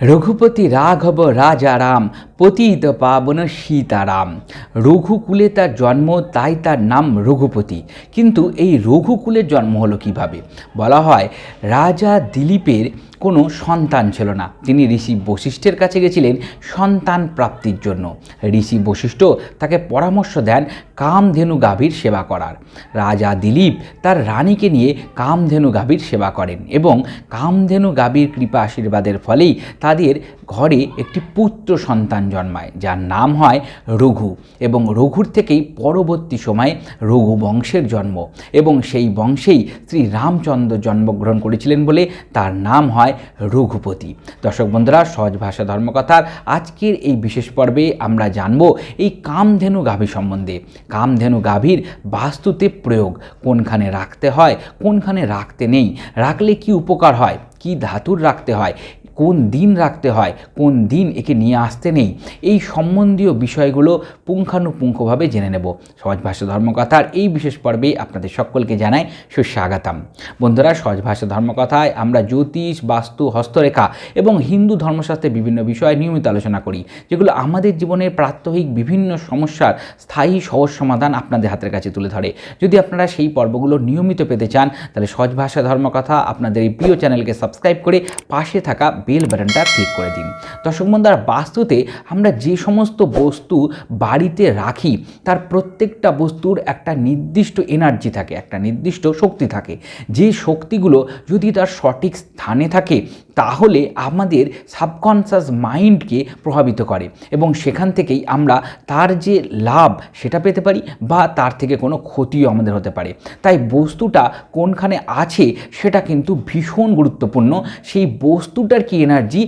রঘুপতি রাঘব রাজারাম পতিত পাবন সীতারাম। রঘুকুলে তার জন্ম, তাই তার নাম রঘুপতি। কিন্তু এই রঘুকুলের জন্ম হলো কীভাবে? বলা হয়, রাজা দিলীপের কোনো সন্তান ছিল না। তিনি ঋষি বশিষ্ঠের কাছে গেছিলেন সন্তান প্রাপ্তির জন্য। ঋষি বশিষ্ঠ তাকে পরামর্শ দেন কামধেনু গাভীর সেবা করার। রাজা দিলীপ তার রানীকে নিয়ে কামধেনু গাভীর সেবা করেন এবং কামধেনু গাভীর কৃপা আশীর্বাদের ফলেই তাদের ঘরে একটি পুত্র সন্তান জন্মায়, যার নাম হয় রঘু এবং রঘুর থেকেই পরবর্তী সময়ে রঘু বংশের জন্ম এবং সেই বংশেই শ্রী রামচন্দ্র জন্মগ্রহণ করেছিলেন বলে তার নাম হয় রঘুপতি। দর্শক বন্ধুরা, সহজ ভাষা ধর্মকথার আজকের এই বিশেষ পর্বে আমরা জানব এই কামধেনু গাভী সম্বন্ধে। কামধেনু গাভীর বাস্তুতে প্রয়োগ, কোনখানে রাখতে হয়, কোনখানে রাখতে নেই, রাখলে কি উপকার হয়, কি ধাতুর রাখতে হয় কোন দিন রাখতে হয়, কোন দিন একে নিয়ে আসতে নেই, এই সম্বন্ধীয় বিষয়গুলো পুঙ্খানুপুঙ্খভাবে জেনে নেব। সহজ ভাষা ধর্মকথার এই বিশেষ পর্বে আপনাদের সকলকে জানাই সুস্বাগতম। বন্ধুরা সহজ ভাষা ধর্মকথায় আমরা জ্যোতিষ, বাস্তু, হস্তরেখা এবং হিন্দু ধর্মশাস্ত্রের বিভিন্ন বিষয় নিয়মিত আলোচনা করি, যেগুলো আমাদের জীবনের প্রাত্যহিক বিভিন্ন সমস্যার স্থায়ী সহজ সমাধান আপনাদের হাতের কাছে তুলে ধরে। যদি আপনারা সেই পর্বগুলো নিয়মিত পেতে চান, তাহলে সহজ ভাষা ধর্মকথা আপনাদের এই প্রিয় চ্যানেলকে সাবস্ক্রাইব করে পাশে থাকা বেল বাটনটা ক্লিক করে দিন। দর্শক বন্ধুরা, বাস্তুতে আমরা যে সমস্ত বস্তু বাড়িতে রাখি, তার প্রত্যেকটা বস্তুর একটা নির্দিষ্ট এনার্জি থাকে, একটা নির্দিষ্ট শক্তি থাকে। যে শক্তিগুলো যদি তার সঠিক স্থানে থাকে তাহলে আমাদের সাবকনসাস মাইন্ডকে প্রভাবিত করে এবং সেখান থেকেই আমরা তার যে লাভ সেটা পেতে পারি বা তার থেকে কোনো ক্ষতিও আমাদের হতে পারে। তাই বস্তুটা কোনখানে আছে সেটা কিন্তু ভীষণ গুরুত্বপূর্ণ। সেই বস্তুটার কি এনার্জি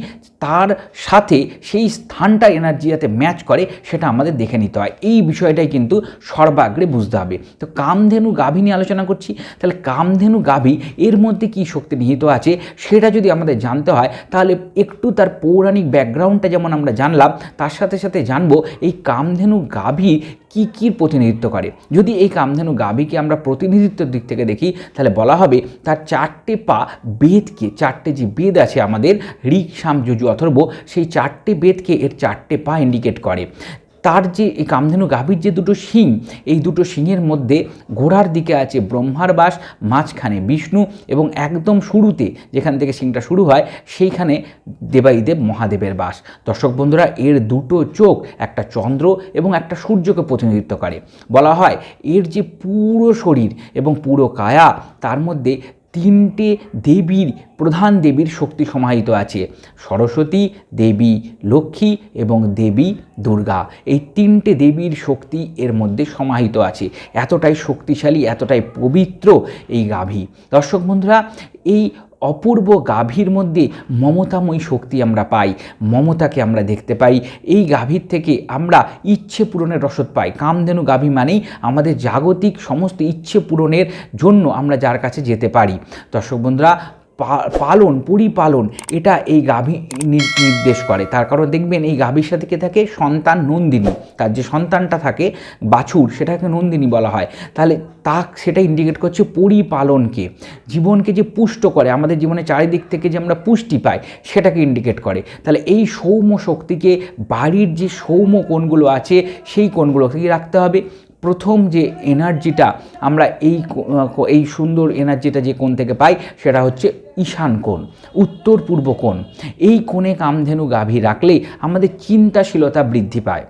তার সাথে সেই স্থানটা এনার্জি যাতে ম্যাচ করে সেটা আমাদের দেখে নিতে হয়। এই বিষয়টাই কিন্তু সর্বাগ্রে বুঝতে হবে। তো কামধেনু গাভী নিয়ে আলোচনা করছি। তাহলে কামধেনু গাভী এর মধ্যে কী শক্তি নিহিত আছে সেটা যদি আমাদের জানতে হয়, তাহলে একটু তার পৌরাণিক ব্যাকগ্রাউন্ডটা যেমন আমরা জানলাম, তার সাথে সাথে জানব এই কামধেনু গাভী কী কী প্রতিনিধিত্ব করে। যদি এই কামধেনু গাভীকে আমরা প্রতিনিধিত্বের দিক থেকে দেখি, তাহলে বলা হবে তার চারটে পা বেদকে, চারটে যে বেদ আছে আমাদের ঋক সাম যজু অথর্ব, সেই চারটে বেদকে এর চারটে পা ইন্ডিকেট করে। তার যে এই কামধেনু গাভীর যে দুটো শিং, এই দুটো শিংয়ের মধ্যে ঘোড়ার দিকে আছে ব্রহ্মার বাস, মাঝখানে বিষ্ণু এবং একদম শুরুতে যেখান থেকে শিংটা শুরু হয়, সেইখানে দেবাইদেব মহাদেবের বাস। দর্শক বন্ধুরা, এর দুটো চোখ, একটা চন্দ্র এবং একটা সূর্যকে প্রতিনিধিত্ব করে। বলা হয়, এর যে পুরো শরীর এবং পুরো কায়া, তার মধ্যে তিনটে দেবীর, প্রধান দেবীর শক্তি সমাহিত আছে। সরস্বতী, দেবী লক্ষ্মী এবং দেবী দুর্গা। এই তিনটে দেবীর শক্তি এর মধ্যে সমাহিত আছে। এতটাই শক্তিশালী, এতটাই পবিত্র এই গাভী। দর্শক বন্ধুরা, এই অপূর্ব গাভীর মধ্যে মমতাময়ী শক্তি আমরা পাই, মমতাকে আমরা দেখতে পাই। এই গাভীর থেকে আমরা ইচ্ছে পূরণের রসদ পাই। কামধেনু গাভী মানেই আমাদের জাগতিক সমস্ত ইচ্ছে পূরণের জন্য আমরা যার কাছে যেতে পারি। দর্শক বন্ধুরা পালন পরিপালন এটা এই গাভী নির্দেশ করে। তার কারণ দেখবেন, এই গাভীর সাথে কে থাকে? সন্তান নন্দিনী। তার যে সন্তানটা থাকে, বাছুর, সেটাকে নন্দিনী বলা হয়। তাহলে তা সেটা ইন্ডিকেট করছে পরিপালনকে জীবনকে যে পুষ্ট করে, আমাদের জীবনে চারিদিক থেকে যে আমরা পুষ্টি পাই, সেটাকে ইন্ডিকেট করে। তাহলে এই সৌম্য শক্তিকে বাড়ির যে সৌম্য কোণগুলো আছে, সেই কোণগুলোকে রাখতে হবে? প্রথম যে এনার্জিটা আমরা এই এই সুন্দর এনার্জিটা যে কোণ থেকে পাই, সেটা হচ্ছে ঈশান কোণ উত্তর পূর্ব কোণ। এই কোণে কামধেনু গাভী রাখলে আমাদের চিন্তাশীলতা বৃদ্ধি পায়।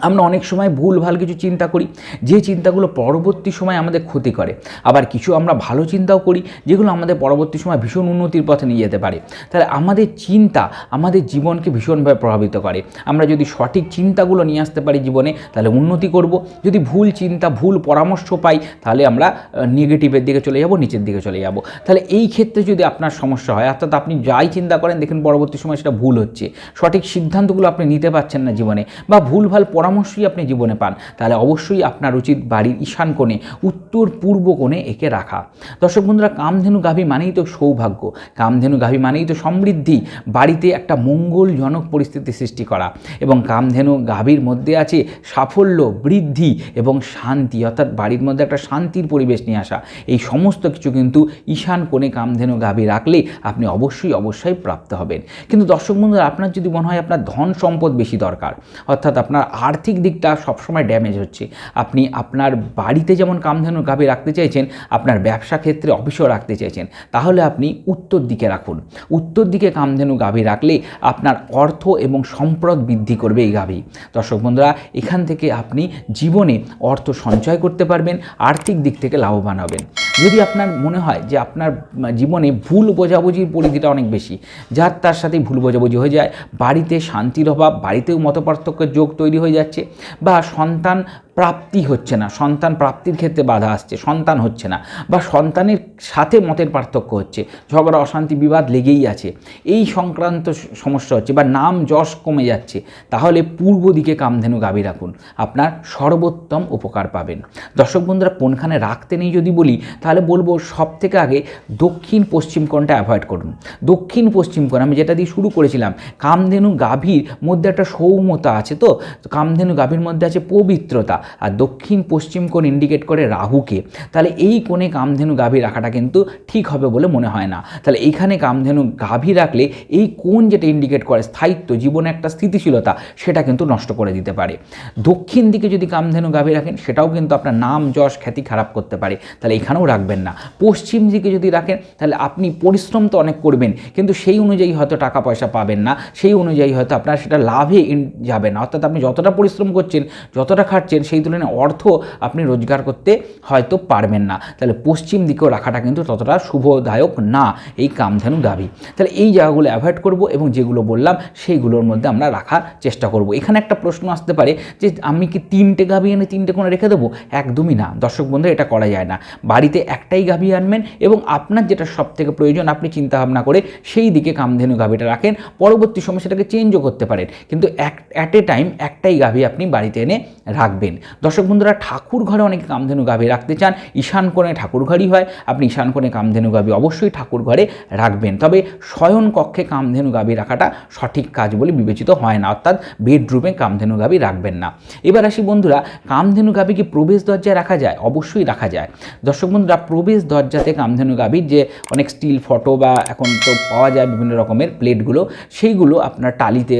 আমরা অনেক সময় ভুলভাল কিছু চিন্তা করি। যে চিন্তাগুলো পরবর্তী সময় আমাদের ক্ষতি করে। আবার কিছু আমরা ভালো চিন্তাও করি, যেগুলো আমাদের পরবর্তী সময় ভীষণ উন্নতির পথে নিয়ে যেতে পারে। তাহলে আমাদের চিন্তা আমাদের জীবনকে ভীষণভাবে প্রভাবিত করে। আমরা যদি সঠিক চিন্তাগুলো নিয়ে আসতে পারি জীবনে, তাহলে উন্নতি করব। যদি ভুল চিন্তা, ভুল পরামর্শ পাই, তাহলে আমরা নেগেটিভের দিকে চলে যাব, নিচের দিকে চলে যাব। তাহলে এই ক্ষেত্রে যদি আপনার সমস্যা হয়, অর্থাৎ আপনি যাই চিন্তা করেন, দেখেন পরবর্তী সময় সেটা ভুল হচ্ছে। সঠিক সিদ্ধান্তগুলো আপনি নিতে পারছেন না জীবনে, বা ভুল ভুলভাল পরামর্শই আপনি জীবনে পান, তাহলে অবশ্যই আপনার উচিত বাড়ির ঈশান কোণে, উত্তর পূর্ব কোণে একে রাখা। দর্শক বন্ধুরা, কামধেনু গাভী মানেই তো সৌভাগ্য। কামধেনু গাভী মানেই তো সমৃদ্ধি, বাড়িতে একটা মঙ্গলজনক পরিস্থিতি সৃষ্টি করা। এবং কামধেনু গাভীর মধ্যে আছে সাফল্য, বৃদ্ধি এবং শান্তি, অর্থাৎ বাড়ির মধ্যে একটা শান্তির পরিবেশ নিয়ে আসা। এই সমস্ত কিছু কিন্তু ঈশান কোণে কামধেনু গাভী রাখলে আপনি অবশ্যই অবশ্যই প্রাপ্ত হবেন। কিন্তু দর্শক বন্ধুরা, আপনার যদি মনে হয় আপনার ধন সম্পদ বেশি দরকার, অর্থাৎ আপনার আর্থিক দিকটা সবসময় ড্যামেজ হচ্ছে। আপনি আপনার বাড়িতে যেমন কামধেনু গাভী রাখতে চাইছেন, আপনার ব্যবসা ক্ষেত্রে অফিসেও রাখতে চাইছেন, তাহলে আপনি উত্তর দিকে রাখুন। উত্তর দিকে কামধেনু গাভী রাখলে আপনার অর্থ এবং সম্পদ বৃদ্ধি করবে এই গাভী। দর্শক বন্ধুরা, এখান থেকে আপনি জীবনে অর্থ সঞ্চয় করতে পারবেন, আর্থিক দিক থেকে লাভবান হবেন। যদি আপনার মনে হয় যে আপনার জীবনে ভুল বোঝাবুঝির পরিধিটা অনেক বেশি, যার তার সাথে ভুল বোঝাবুঝি হয়ে যায়, বাড়িতে শান্তির অভাব, বাড়িতেও মতপার্থক্যের যোগ তৈরি হয়ে যাচ্ছে বা সন্তান প্রাপ্তি হচ্ছে না, সন্তান প্রাপ্তির ক্ষেত্রে বাধা আসছে, সন্তান হচ্ছে না বা সন্তানের সাথে মতের পার্থক্য হচ্ছে, ঝগড়া, অশান্তি, বিবাদ লেগেই আছে। এই সংক্রান্ত সমস্যা হচ্ছে বা নাম যশ কমে যাচ্ছে, তাহলে পূর্ব দিকে কামধেনু গাভী রাখুন, আপনার সর্বোত্তম উপকার পাবেন। দর্শক বন্ধুরা, কোনখানে রাখতে নেই যদি বলি, তাহলে বলব সব থেকে আগে দক্ষিণ পশ্চিম কোণটা অ্যাভয়েড করুন। দক্ষিণ পশ্চিম কোণ, আমি যেটা দিয়ে শুরু করেছিলাম, কামধেনু গাভীর মধ্যে একটা সৌমতা আছে তো, কামধেনু গাভীর মধ্যে আছে পবিত্রতা আর দক্ষিণ পশ্চিম কোণ ইন্ডিকেট করে রাহুকে, তাহলে এই কোণে কামধেনু গাভী রাখাটা কিন্তু ঠিক হবে বলে মনে হয় না। তাহলে এইখানে কামধেনু গাভী রাখলে এই কোণ যেটা ইন্ডিকেট করে স্থায়িত্ব, জীবনে একটা স্থিতিশীলতা, সেটা কিন্তু নষ্ট করে দিতে পারে। দক্ষিণ দিকে যদি কামধেনু গাভী রাখেন, সেটাও কিন্তু আপনার নাম, যশ, খ্যাতি খারাপ করতে পারে। তাহলে এখানেও রাখবেন না। পশ্চিম দিকে যদি রাখেন, তাহলে আপনি পরিশ্রম তো অনেক করবেন, কিন্তু সেই অনুযায়ী হয়তো টাকা পয়সা পাবেন না। সেই অনুযায়ী হয়তো আপনার সেটা লাভে যাবে না। অর্থাৎ আপনি যতটা পরিশ্রম করছেন, যতটা খাটছেন সেই তুলনায় অর্থ আপনি রোজগার করতে হয়তো পারবেন না। তাহলে পশ্চিম দিকেও রাখাটা কিন্তু ততটা শুভদায়ক না, এই কামধেনু গাভী তাহলে এই জায়গাগুলো অ্যাভয়েড করব এবং যেগুলো বললাম সেইগুলোর মধ্যে আমরা রাখার চেষ্টা করব। এখানে একটা প্রশ্ন আসতে পারে যে আমি কি তিনটে গাভী এনে তিনটে কোনো রেখে দেবো? একদমই না। দর্শক বন্ধু এটা করা যায় না। বাড়িতে একটাই গাভী আনবেন এবং আপনার যেটা সব থেকে প্রয়োজন আপনি চিন্তা ভাবনা করে সেই দিকে কামধেনু গাভীটা রাখেন। পরবর্তী সময় সেটাকে চেঞ্জও করতে পারেন। কিন্তু এক অ্যাট এ টাইম একটাই গাভী আপনি বাড়িতে এনে রাখবেন। দর্শক বন্ধুরা, ঠাকুর ঘরে অনেকে কামধেনু গাভী রাখতে চান। ঈশান কোণে ঠাকুর ঘরই হয়। আপনি ঈশান কোণে কামধেনু গাভী অবশ্যই ঠাকুর ঘরে রাখবেন। তবে শয়ন কক্ষে কামধেনু গাভী রাখাটা সঠিক কাজ বলে বিবেচিত হয় না। অর্থাৎ বেডরুমে কামধেনু গাভী রাখবেন না। এবার আসি বন্ধুরা, কামধেনু গাভী কি প্রবেশ দরজায় রাখা যায়? অবশ্যই রাখা যায়। দর্শক বন্ধুরা, প্রবেশ দরজাতে কামধেনু গাভীর যে অনেক স্টিল ফটো বা এখন তো পাওয়া যায় বিভিন্ন রকমের প্লেটগুলো, সেইগুলো আপনার টালিতে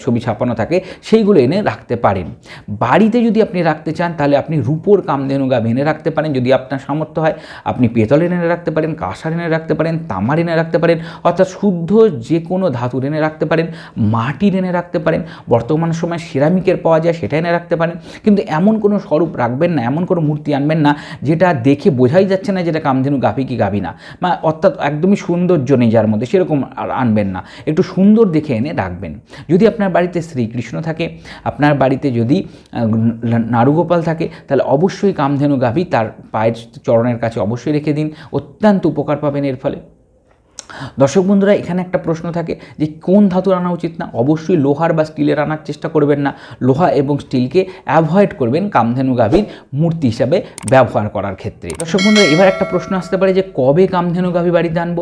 ছবি ছাপানো থাকে, সেইগুলো এনে রাখতে পারেন। বাড়িতে যদি আপনি রাখতে চান, তাহলে আপনি রূপোর কামধেনু গাভী এনে রাখতে পারেন। যদি আপনার সামর্থ্য হয়, আপনি পেতলের এনে রাখতে পারেন, কাঁসার এনে রাখতে পারেন, তামার এনে রাখতে পারেন, অর্থাৎ শুদ্ধ যে কোনো ধাতুর এনে রাখতে পারেন, মাটির এনে রাখতে পারেন, বর্তমান সময় সিরামিকের পাওয়া যায় সেটা এনে রাখতে পারেন। কিন্তু এমন কোনো স্বরূপ রাখবেন না, এমন কোনো মূর্তি আনবেন না, যেটা দেখে বোঝাই যাচ্ছে না যেটা কামধেনু গাভী কি গাভী না। বা অর্থাৎ একদমই সৌন্দর্য নেই যার মধ্যে, সেরকম আর আনবেন না। একটু সুন্দর দেখে এনে রাখবেন। যদি আপনার বাড়িতে শ্রীকৃষ্ণ থাকে, আপনার বাড়িতে যদি নারুগোপাল থাকে, তাহলে অবশ্যই কামধেনু গাভী তার পায়ের চরণের কাছে অবশ্যই রেখে দিন, অত্যন্ত উপকার পাবেন এর ফলে। দর্শক বন্ধুরা, এখানে একটা প্রশ্ন থাকে যে কোন ধাতুর আনা উচিত না? অবশ্যই লোহার বা স্টিলের আনার চেষ্টা করবেন না। লোহা এবং স্টিলকে অ্যাভয়েড করবেন কামধেনু গাভীর মূর্তি হিসাবে ব্যবহার করার ক্ষেত্রে। দর্শক বন্ধুরা, এবার একটা প্রশ্ন আসতে পারে যে কবে কামধেনু গাভী বাড়িতে আনব?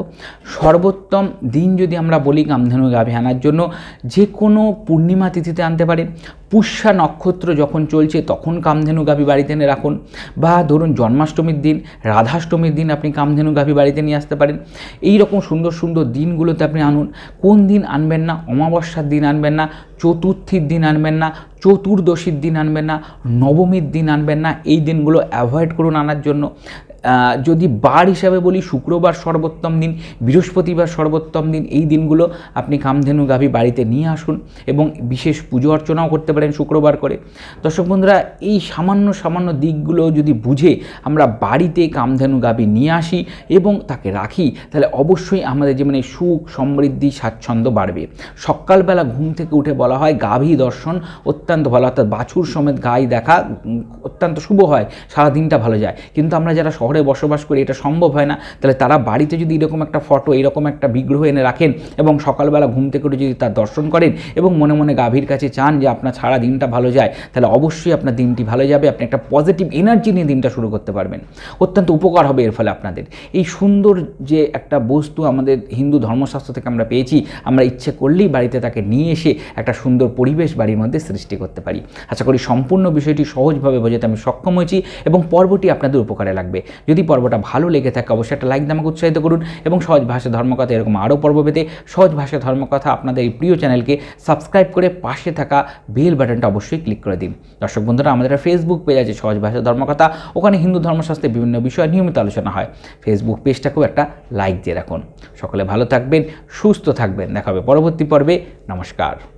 সর্বোত্তম দিন যদি আমরা বলি কামধেনু গাভী আনার জন্য, যে কোনো পূর্ণিমা তিথিতে আনতে পারেন। পুষ্যা নক্ষত্র যখন চলছে, তখন কামধেনু গাভী বাড়িতে এনে রাখুন। বা ধরুন, জন্মাষ্টমীর দিন, রাধাষ্টমীর দিন আপনি কামধেনু গাভী বাড়িতে নিয়ে আসতে পারেন। এই রকম সুন্দর সুন্দর দিনগুলোতে আপনি আনুন। কোন দিন আনবেন না? অমাবস্যার দিন আনবেন না। চতুর্থীর দিন আনবেন না। চতুর্দশীর দিন আনবেন না, নবমীর দিন আনবেন না, এই দিনগুলো অ্যাভয়েড করুন আনার জন্য। যদি বার হিসাবে বলি, শুক্রবার সর্বোত্তম দিন, বৃহস্পতিবার সর্বোত্তম দিন, এই দিনগুলো আপনি কামধেনু গাভী বাড়িতে নিয়ে আসুন এবং বিশেষ পুজো অর্চনাও করতে পারেন শুক্রবার করে। দর্শক বন্ধুরা, এই সামান্য সামান্য দিকগুলো যদি বুঝে আমরা বাড়িতে কামধেনু গাভী নিয়ে আসি এবং তাকে রাখি, তাহলে অবশ্যই আমাদের জীবনে সুখ, সমৃদ্ধি, স্বাচ্ছন্দ্য বাড়বে। সকালবেলা ঘুম থেকে উঠে বলা হয়, গাভী দর্শন অত্যন্ত ভালো, অর্থাৎ বাছুর সমেত গাই দেখা অত্যন্ত শুভ হয়, সারা দিনটা ভালো যায়। কিন্তু আমরা যারা শহরে বসবাস করি, এটা সম্ভব হয় না। তাহলে তারা বাড়িতে যদি এরকম একটা ফটো, এরকম একটা বিগ্রহ এনে রাখেন এবং সকালবেলা ঘুম থেকে যদি তার দর্শন করেন এবং মনে মনে গাভীর কাছে চান যে আপনার সারা দিনটা ভালো যায়, তাহলে অবশ্যই আপনার দিনটি ভালো যাবে, আপনি একটা পজিটিভ এনার্জি নিয়ে দিনটা শুরু করতে পারবেন। অত্যন্ত উপকার হবে এর ফলে আপনাদের। এই সুন্দর যে একটা বস্তু আমাদের হিন্দু ধর্মশাস্ত্র থেকে আমরা পেয়েছি, আমরা ইচ্ছে করলেই বাড়িতে তাকে নিয়ে এসে একটা সুন্দর পরিবেশ বাড়ির মধ্যে সৃষ্টি করতে পারি। আশা করি সম্পূর্ণ বিষয়টি সহজভাবে বোঝাতে আমি সক্ষম হয়েছি এবং পর্বটি আপনাদের উপকারে লাগবে। যদি পর্বটা ভালো লেগে থাকে, অবশ্যই একটা লাইক আমাকে উৎসাহিত করুন এবং সহজ ভাষা ধর্মকথা এরকম আরও পর্ব পেতে সহজ ভাষা ধর্মকথা আপনাদের এই প্রিয় চ্যানেলকে সাবস্ক্রাইব করে পাশে থাকা বেল বাটনটা অবশ্যই ক্লিক করে দিন। দর্শক বন্ধুরা, আমাদের ফেসবুক পেজ আছে, সহজ ভাষা ধর্মকথা। ওখানে হিন্দু ধর্মশাস্ত্রে বিভিন্ন বিষয় নিয়মিত আলোচনা হয়। ফেসবুক পেজটাকেও একটা লাইক দিয়ে রাখুন। সকলে ভালো থাকবেন, সুস্থ থাকবেন। দেখা হবে পরবর্তী পর্বে। নমস্কার।